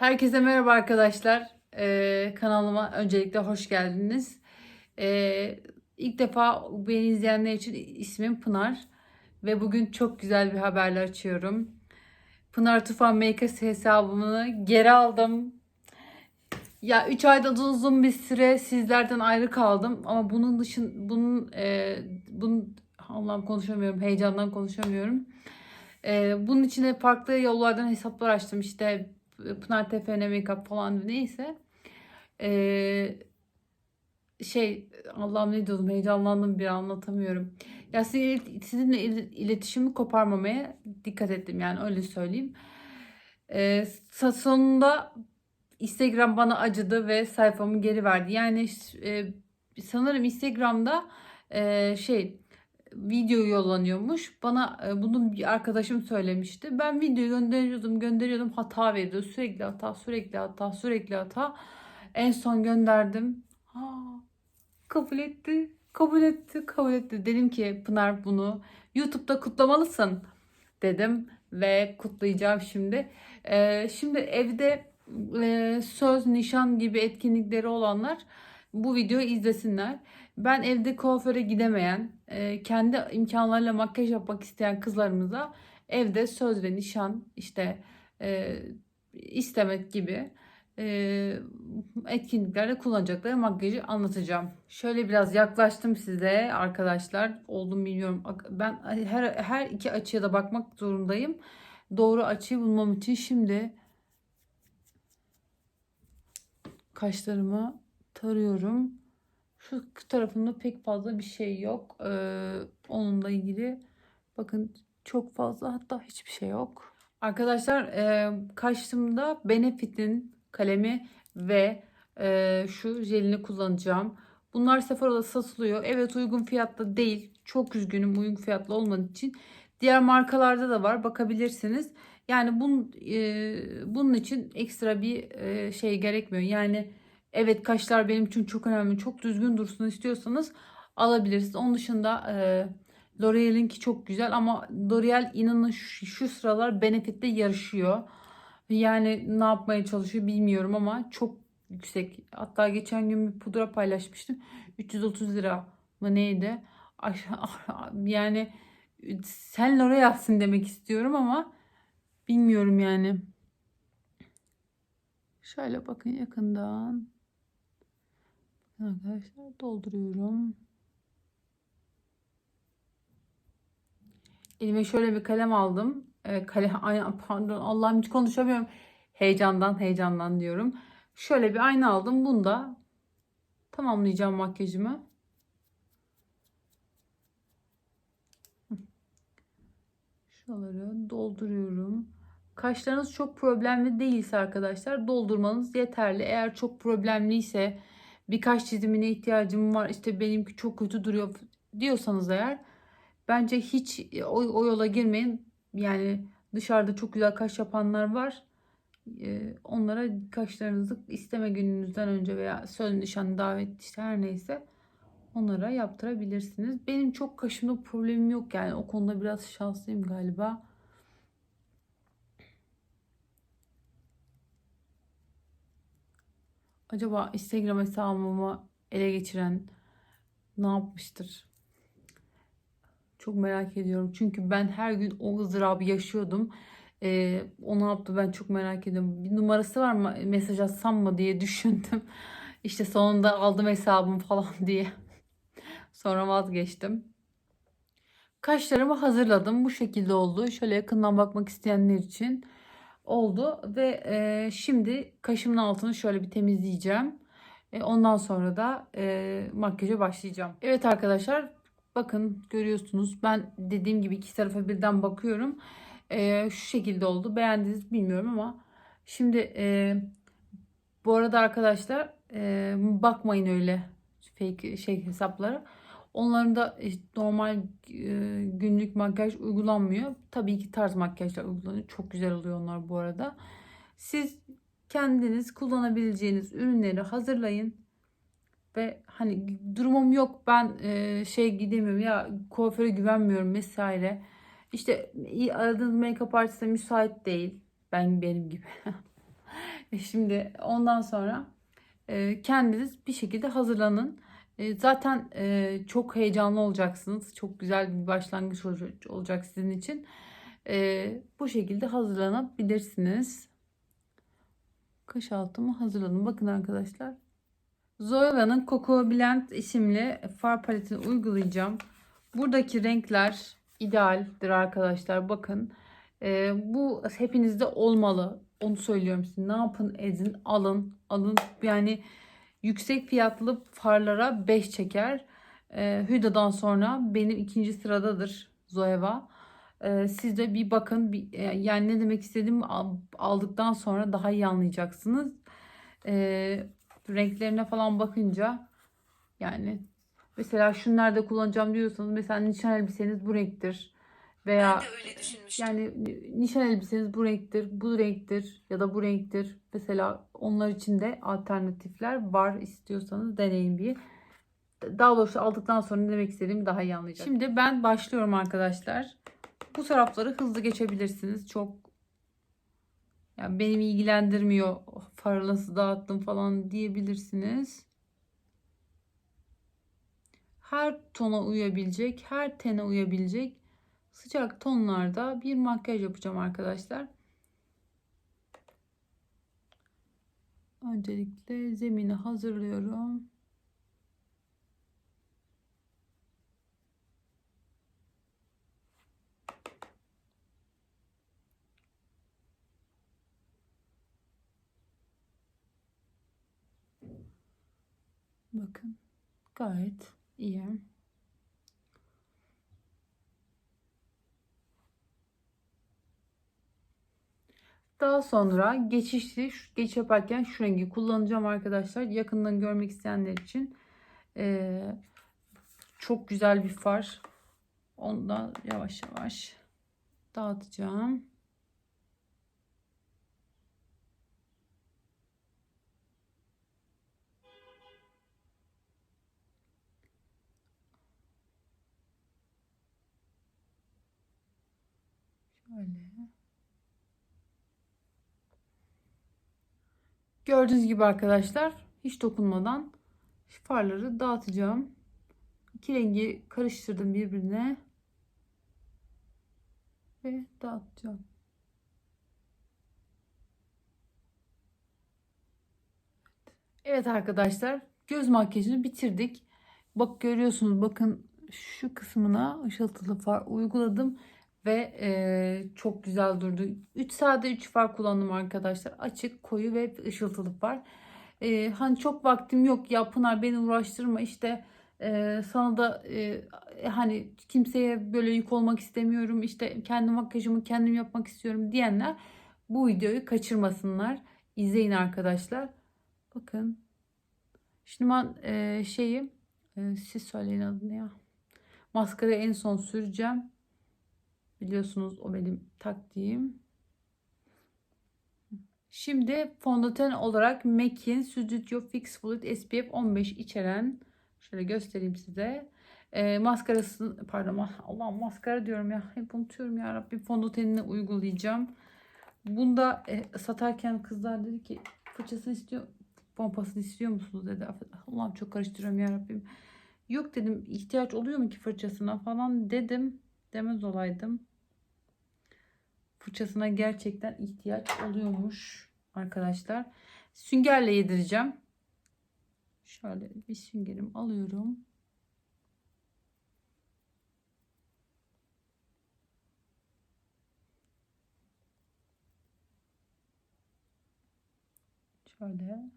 Herkese merhaba arkadaşlar. Ee, kanalıma öncelikle hoş geldiniz. Ee, ilk defa beni izleyenler için ismim Pınar. Ve bugün çok güzel bir haberle açıyorum. Pınar Tufan Makers hesabımı geri aldım. Ya 3 ayda uzun bir süre sizlerden ayrı kaldım. Ama bunun dışın bunun e, bunun Allah'ım konuşamıyorum. Heyecandan konuşamıyorum. E, bunun içine farklı yollardan hesaplar açtım. İşte Pınar TFN Makeup falan neyse. Ee, şey Allah'ım ne diyordum heyecanlandım bir an anlatamıyorum. Ya sizin- sizinle il- iletişimi koparmamaya dikkat ettim yani öyle söyleyeyim. Ee, sonunda Instagram bana acıdı ve sayfamı geri verdi. Yani e, sanırım Instagram'da e, şey video yollanıyormuş. Bana e, bunu bir arkadaşım söylemişti. Ben video gönderiyordum, gönderiyordum. Hata veriyordu. Sürekli hata, sürekli hata, sürekli hata. En son gönderdim. Ha, kabul etti. Kabul etti, kabul etti. Dedim ki Pınar bunu YouTube'da kutlamalısın dedim ve kutlayacağım şimdi. Ee, şimdi evde e, söz, nişan gibi etkinlikleri olanlar bu videoyu izlesinler. Ben evde kuaföre gidemeyen, e, kendi imkanlarıyla makyaj yapmak isteyen kızlarımıza evde söz ve nişan işte e, istemek gibi e, etkinliklerde kullanacakları makyajı anlatacağım. Şöyle biraz yaklaştım size arkadaşlar. Oldum bilmiyorum. Ben her, her iki açıya da bakmak zorundayım. Doğru açıyı bulmam için şimdi kaşlarımı tarıyorum. Şu tarafında pek fazla bir şey yok. Ee, onunla ilgili bakın çok fazla hatta hiçbir şey yok. Arkadaşlar e, kaşımda Benefit'in kalemi ve e, şu jelini kullanacağım. Bunlar Sephora'da satılıyor. Evet uygun fiyatlı değil. Çok üzgünüm uygun fiyatlı olmadığı için. Diğer markalarda da var. Bakabilirsiniz. Yani bunun, e, bunun için ekstra bir e, şey gerekmiyor. Yani evet kaşlar benim için çok önemli. Çok düzgün dursun istiyorsanız alabilirsiniz. Onun dışında e, L'Oreal'inki çok güzel ama L'Oreal inanın şu, şu sıralar Benefit'te yarışıyor. Yani ne yapmaya çalışıyor bilmiyorum ama çok yüksek. Hatta geçen gün bir pudra paylaşmıştım. 330 lira mı neydi? Yani sen L'Oreal'sin demek istiyorum ama bilmiyorum yani. Şöyle bakın yakından. Arkadaşlar dolduruyorum. Elime şöyle bir kalem aldım. E, kalem, ay, pardon Allah'ım hiç konuşamıyorum. Heyecandan heyecandan diyorum. Şöyle bir ayna aldım. Bunda tamamlayacağım makyajımı. Şuraları dolduruyorum. Kaşlarınız çok problemli değilse arkadaşlar doldurmanız yeterli. Eğer çok problemliyse birkaç çizimine ihtiyacım var işte benimki çok kötü duruyor diyorsanız eğer bence hiç o, o yola girmeyin. Yani dışarıda çok güzel kaş yapanlar var. Ee, onlara kaşlarınızı isteme gününüzden önce veya söz nişan davet işte her neyse onlara yaptırabilirsiniz. Benim çok kaşımda problemim yok yani o konuda biraz şanslıyım galiba. Acaba Instagram hesabımı ele geçiren ne yapmıştır? Çok merak ediyorum. Çünkü ben her gün o ızdırabı yaşıyordum. Ee, o ne yaptı ben çok merak ediyorum. Bir numarası var mı? Mesaj atsam mı diye düşündüm. İşte sonunda aldım hesabımı falan diye. Sonra vazgeçtim. Kaşlarımı hazırladım. Bu şekilde oldu. Şöyle yakından bakmak isteyenler için oldu. Ve e, şimdi kaşımın altını şöyle bir temizleyeceğim. E, ondan sonra da e, makyaja başlayacağım. Evet arkadaşlar bakın görüyorsunuz. Ben dediğim gibi iki tarafa birden bakıyorum. E, şu şekilde oldu. Beğendiniz bilmiyorum ama. Şimdi e, bu arada arkadaşlar e, bakmayın öyle fake şey hesaplara. Onların da normal e, günlük makyaj uygulanmıyor. Tabii ki tarz makyajlar uygulanıyor. Çok güzel oluyor onlar bu arada. Siz kendiniz kullanabileceğiniz ürünleri hazırlayın. Ve hani durumum yok ben e, şey gidemiyorum ya kuaföre güvenmiyorum vesaire. İşte aradığınız make-up artiste müsait değil. Ben benim gibi. E, Şimdi ondan sonra e, kendiniz bir şekilde hazırlanın. E, zaten e, çok heyecanlı olacaksınız. Çok güzel bir başlangıç olacak, sizin için. E, bu şekilde hazırlanabilirsiniz. Kaş altımı hazırladım. Bakın arkadaşlar. Zoeva'nın Coco Blend isimli far paletini uygulayacağım. Buradaki renkler idealdir arkadaşlar. Bakın. Bu hepinizde olmalı. Onu söylüyorum size. Ne yapın edin alın. Alın yani yüksek fiyatlı farlara 5 çeker. E, Hüda'dan sonra benim ikinci sıradadır Zoeva. E, siz de bir bakın. Bir, e, yani ne demek istediğimi al- aldıktan sonra daha iyi anlayacaksınız. E, renklerine falan bakınca yani mesela şunu nerede kullanacağım diyorsanız mesela nişan elbiseniz bu renktir. Veya Ben de öyle düşünmüştüm. yani nişan elbiseniz bu renktir, bu renktir ya da bu renktir. Mesela onlar için de alternatifler var istiyorsanız deneyin bir. Daha doğrusu aldıktan sonra ne demek istediğimi daha iyi anlayacaksınız. Şimdi ben başlıyorum arkadaşlar. Bu tarafları hızlı geçebilirsiniz. Çok yani benim ilgilendirmiyor farı nasıl dağıttım falan diyebilirsiniz. Her tona uyabilecek, her tene uyabilecek sıcak tonlarda bir makyaj yapacağım arkadaşlar. Öncelikle zemini hazırlıyorum. Bakın gayet iyi. Daha sonra geçişli geç yaparken şu rengi kullanacağım arkadaşlar. Yakından görmek isteyenler için eee, çok güzel bir far. Ondan yavaş yavaş dağıtacağım. Şöyle. Gördüğünüz gibi arkadaşlar hiç dokunmadan farları dağıtacağım. İki rengi karıştırdım birbirine ve dağıtacağım. Evet arkadaşlar göz makyajını bitirdik. Bak görüyorsunuz bakın şu kısmına ışıltılı far uyguladım ve e, çok güzel durdu. 3 sade 3 far kullandım arkadaşlar. Açık, koyu ve ışıltılı far. E, hani çok vaktim yok ya Pınar beni uğraştırma işte e, sana da e, hani kimseye böyle yük olmak istemiyorum. işte kendi makyajımı kendim yapmak istiyorum diyenler bu videoyu kaçırmasınlar. İzleyin arkadaşlar. Bakın. Şimdi ben e, şeyi e, siz söyleyin adını ya. Maskarayı en son süreceğim. Biliyorsunuz o benim taktiğim. Şimdi fondöten olarak MAC'in Studio Fix Fluid SPF 15 içeren şöyle göstereyim size. E, maskarasını pardon Allah maskara diyorum ya hep unutuyorum ya Rabbim fondötenini uygulayacağım. Bunda e, satarken kızlar dedi ki fırçasını istiyor pompasını istiyor musunuz dedi. Allah'ım çok karıştırıyorum ya Rabbim. Yok dedim ihtiyaç oluyor mu ki fırçasına falan dedim. Demez olaydım. Fırçasına gerçekten ihtiyaç oluyormuş arkadaşlar. Süngerle yedireceğim. Şöyle bir süngerim alıyorum. Şöyle.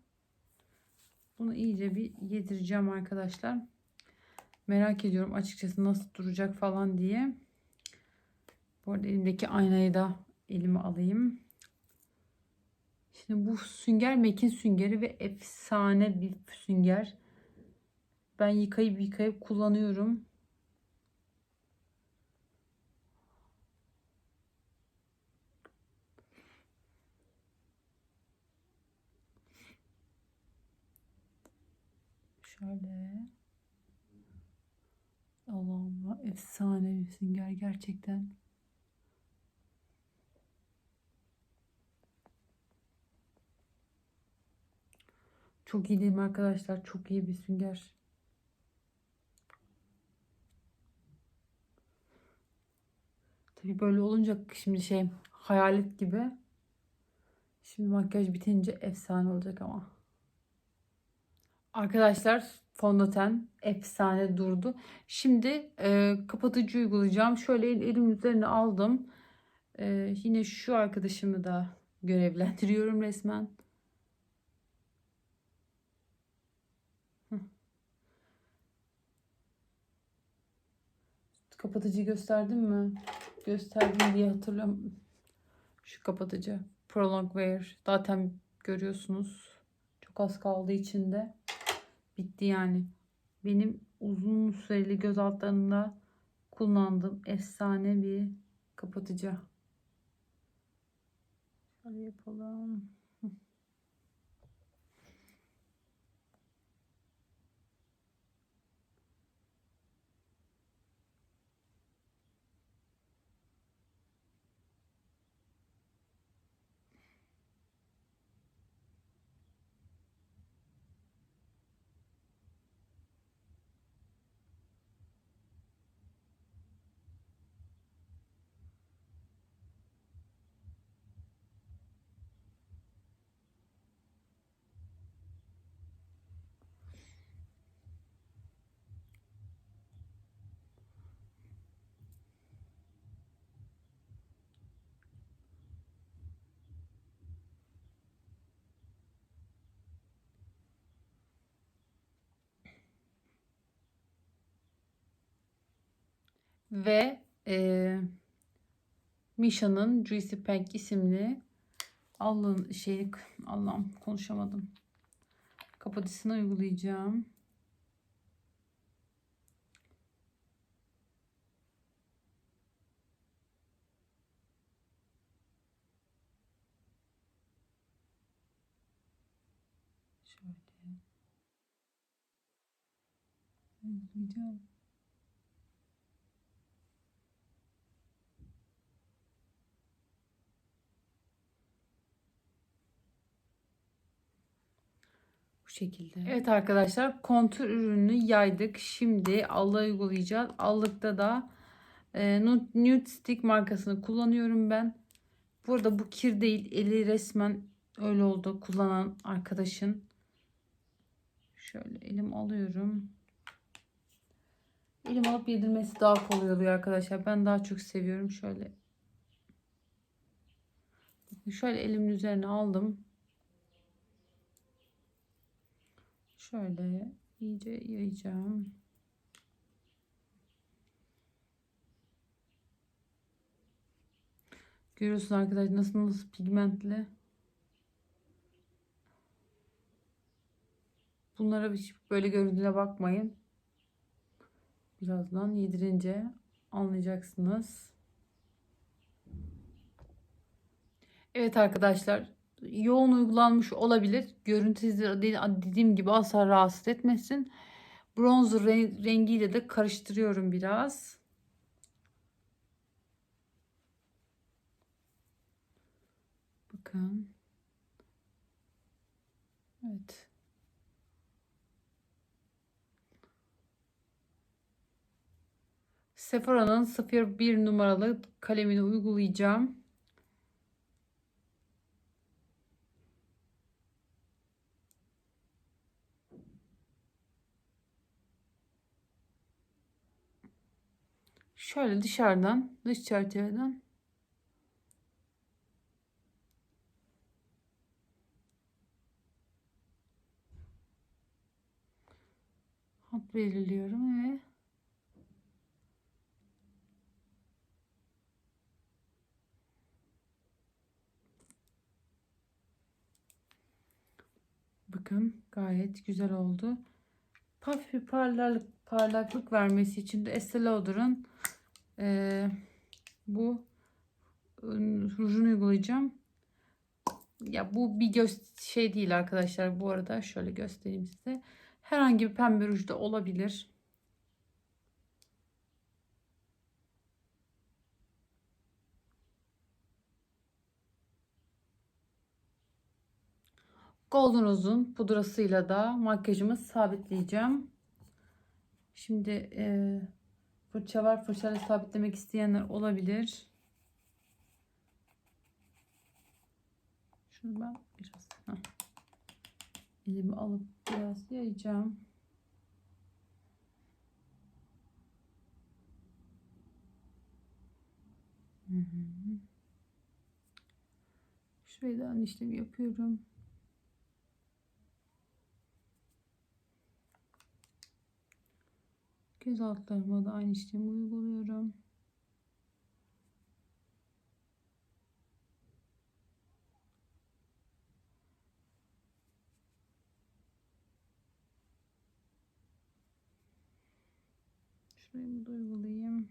Bunu iyice bir yedireceğim arkadaşlar. Merak ediyorum açıkçası nasıl duracak falan diye. Bu arada elimdeki aynayı da elime alayım. Şimdi bu sünger Mekin süngeri ve efsane bir sünger. Ben yıkayıp yıkayıp kullanıyorum. Şöyle. Allah'ım efsane bir sünger gerçekten. Çok iyi değil mi arkadaşlar? Çok iyi bir sünger. Tabii böyle olunca şimdi şey hayalet gibi. Şimdi makyaj bitince efsane olacak ama. Arkadaşlar fondöten efsane durdu. Şimdi e, kapatıcı uygulayacağım. Şöyle el, elimin üzerine aldım. E, yine şu arkadaşımı da görevlendiriyorum resmen. Kapatıcı gösterdim mi? Gösterdim diye hatırlıyorum. Şu kapatıcı. Prolong Wear. Zaten görüyorsunuz. Çok az kaldığı için de bitti yani. Benim uzun süreli göz altlarında kullandığım efsane bir kapatıcı. Şöyle yapalım. Ve e, Misha'nın Juicy Pink isimli alın şey Allah'ım konuşamadım. Kapatıcısını uygulayacağım. Şöyle. Uygulayacağım. Şekilde. Evet arkadaşlar kontur ürünü yaydık. Şimdi allığa uygulayacağız. Allıkta da e, Nude Stick markasını kullanıyorum ben. Burada bu kir değil. Eli resmen öyle oldu kullanan arkadaşın. Şöyle elim alıyorum. Elim alıp yedirmesi daha kolay oluyor arkadaşlar. Ben daha çok seviyorum. Şöyle şöyle elimin üzerine aldım. Şöyle iyice yayacağım. Görüyorsunuz arkadaşlar nasıl nasıl pigmentli. Bunlara hiç böyle görüntüle bakmayın. Birazdan yedirince anlayacaksınız. Evet arkadaşlar yoğun uygulanmış olabilir. Görüntü dediğim gibi asla rahatsız etmesin. Bronzer rengiyle de karıştırıyorum biraz. Bakın. Evet. Sephora'nın 01 numaralı kalemini uygulayacağım. Şöyle dışarıdan, dış çerçeveden hat belirliyorum ve bakın gayet güzel oldu. Hafif bir parlaklık, parlaklık vermesi için de Estee Lauder'ın e, bu rujunu uygulayacağım. Ya bu bir göz şey değil arkadaşlar. Bu arada şöyle göstereyim size. Herhangi bir pembe ruj da olabilir. Golden Rose'un pudrasıyla da makyajımı sabitleyeceğim. Şimdi e, fırça var. Fırçayla sabitlemek isteyenler olabilir. Şunu ben biraz heh. elimi alıp biraz yayacağım. Aynı işlemi yapıyorum. Göz altlarıma da aynı işlemi uyguluyorum. Şurayı da uygulayayım.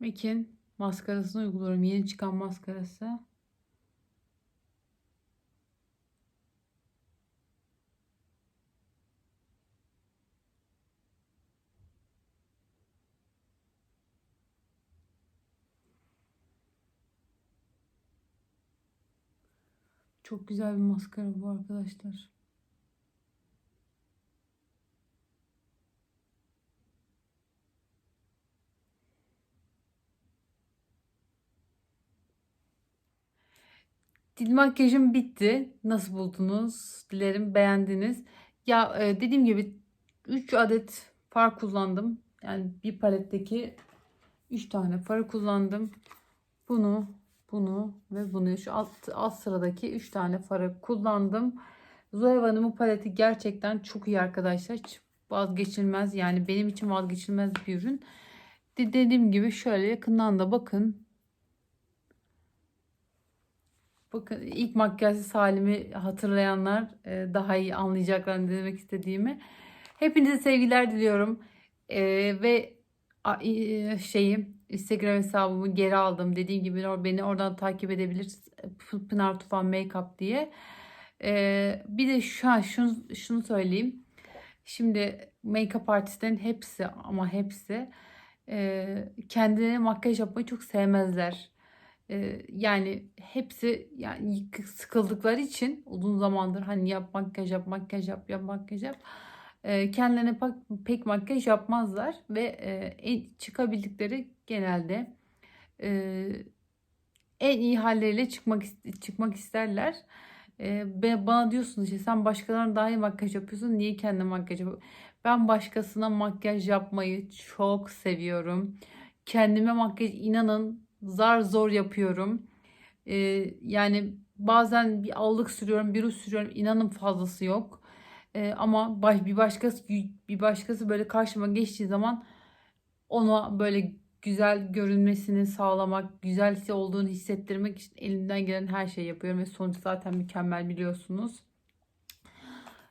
MAC'in maskarasını uyguluyorum. Yeni çıkan maskarası. Çok güzel bir maskara bu arkadaşlar. Dil makyajım bitti. Nasıl buldunuz? Dilerim beğendiniz. Ya e, dediğim gibi 3 adet far kullandım. Yani bir paletteki 3 tane farı kullandım. Bunu, bunu ve bunu şu alt, alt sıradaki 3 tane farı kullandım. Zoe Hanım'ın paleti gerçekten çok iyi arkadaşlar. Hiç vazgeçilmez yani benim için vazgeçilmez bir ürün. Dediğim gibi şöyle yakından da bakın. Bakın ilk makyajsız halimi hatırlayanlar e, daha iyi anlayacaklar ne demek istediğimi. Hepinize sevgiler diliyorum. E, ve e, şeyi Instagram hesabımı geri aldım. Dediğim gibi beni oradan takip edebilirsiniz. Pınar Tufan Makeup diye. Bir de şu an şunu, şunu söyleyeyim. Şimdi make-up artistlerin hepsi ama hepsi kendilerine makyaj yapmayı çok sevmezler yani hepsi yani sıkıldıkları için uzun zamandır hani yap makyaj yap makyaj yap yap makyaj yap kendilerine pek, makyaj yapmazlar ve çıkabildikleri genelde en iyi halleriyle çıkmak çıkmak isterler. Ve bana diyorsunuz işte sen başkalarına daha iyi makyaj yapıyorsun niye kendine makyaj yapıyorsun? Ben başkasına makyaj yapmayı çok seviyorum. Kendime makyaj inanın zar zor yapıyorum. Ee, yani bazen bir allık sürüyorum, bir sürüyorum. İnanın fazlası yok. Ee, ama baş, bir başkası bir başkası böyle karşıma geçtiği zaman ona böyle güzel görünmesini sağlamak, güzelse olduğunu hissettirmek için elimden gelen her şeyi yapıyorum ve sonuç zaten mükemmel biliyorsunuz.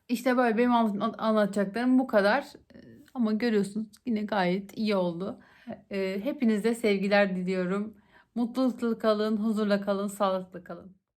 İşte böyle benim anlatacaklarım bu kadar. Ee, ama görüyorsunuz yine gayet iyi oldu. Hepinize sevgiler diliyorum. Mutlulukla kalın, huzurla kalın, sağlıklı kalın.